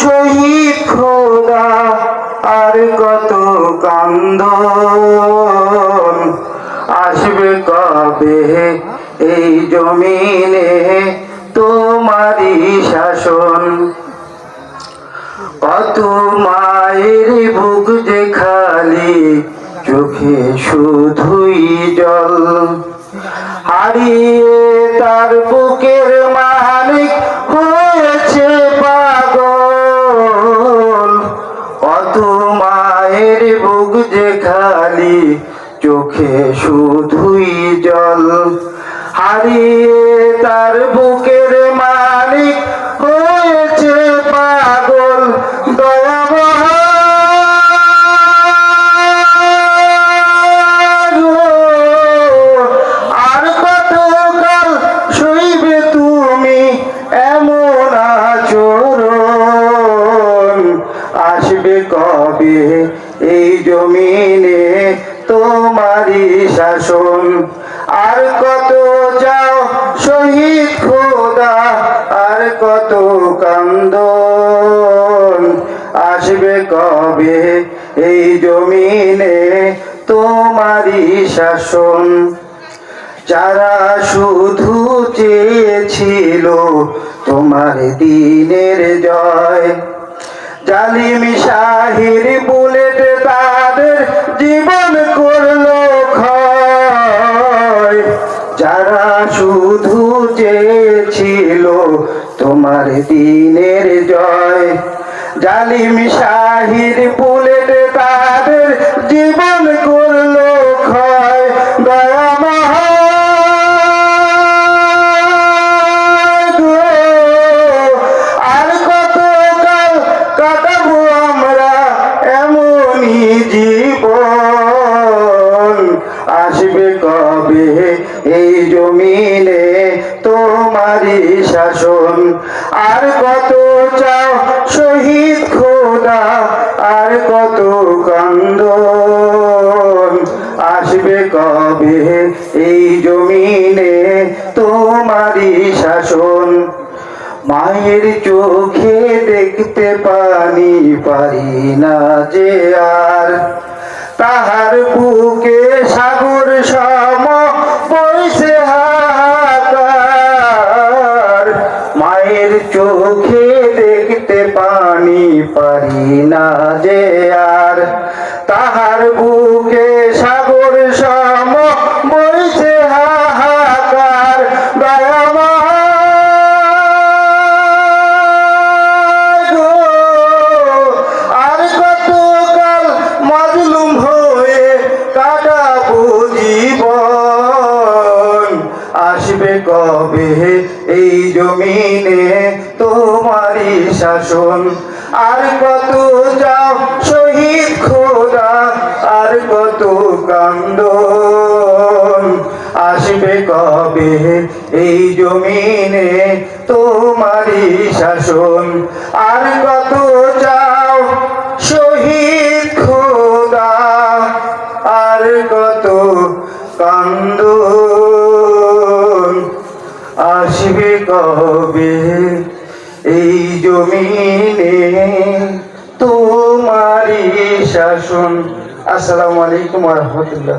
শহীদ খোদা, আর কত কান্দন। আসবে কবে এই জমিনে তোমারই শাসন? কত মায়ের বুক যে খালি, চোখে শুধুই জল। হারিয়ে তার বুকের মালিক যে খালি চোখে শুধুই জল হারিয়ে তার বুকের মালিক তোমারই শাসন। আর কত যাও শহীদ খোদা, আর কত কান্দন। আসবে কবে এই জমিনে তোমারই শাসন? যারা শুধু চেয়েছিল তোমার দিনের জয়, জালিম শাহির বুলেট তাদের চেয়েছিল তোমার দিনের জয়। জালিম শাহির বুলেট তাদের জীবন করল ক্ষয়। গো, আর কত কাল কাটাবো আমরা এমনই জীবন। আসবে কবে এই জমিনে তোমারই শাসন। আর কত চাও শহীদ খোদা, আর কত কান্দন। আসবে কবে এই জমিনে তোমারই শাসন? মায়ের চোখে দেখতে পানি, পারি না যে আর। তাহার বুকে সাগর সম আর তাহার বুকে সাগর সম বইছে হাহাকার আর কতকাল মাজলুম হয়ে কাটাবো জীবন। আসবে কবে এই জমিনে তোমারই শাসন? আর কত যাও কবে? এই জমিনে তোমারই শাসন। আর কত যাও শহীদ খোদা? আর কত কান্দন আসবে কবে? এই জমিনে তোমারই শাসন। আসসালামু আলাইকুম রহমতুল্লাহ।